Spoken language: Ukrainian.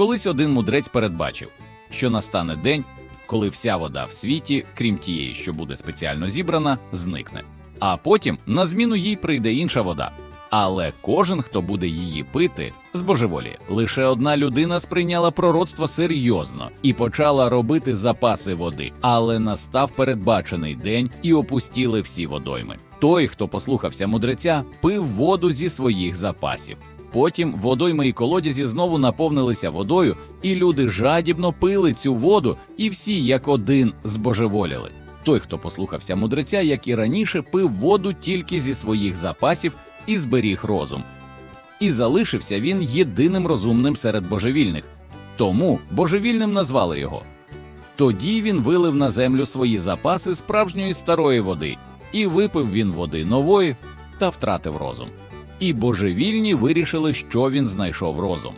Колись один мудрець передбачив, що настане день, коли вся вода в світі, крім тієї, що буде спеціально зібрана, зникне. А потім на зміну їй прийде інша вода. Але кожен, хто буде її пити, збожеволіє. Лише одна людина сприйняла пророцтво серйозно і почала робити запаси води. Але настав передбачений день і опустіли всі водойми. Той, хто послухався мудреця, пив воду зі своїх запасів. Потім водойми і колодязі знову наповнилися водою, і люди жадібно пили цю воду, і всі як один збожеволіли. Той, хто послухався мудреця, як і раніше, пив воду тільки зі своїх запасів і зберіг розум. І залишився він єдиним розумним серед божевільних, тому божевільним назвали його. Тоді він вилив на землю свої запаси справжньої старої води, і випив він води нової та втратив розум. І божевільні вирішили, що він знайшов розум.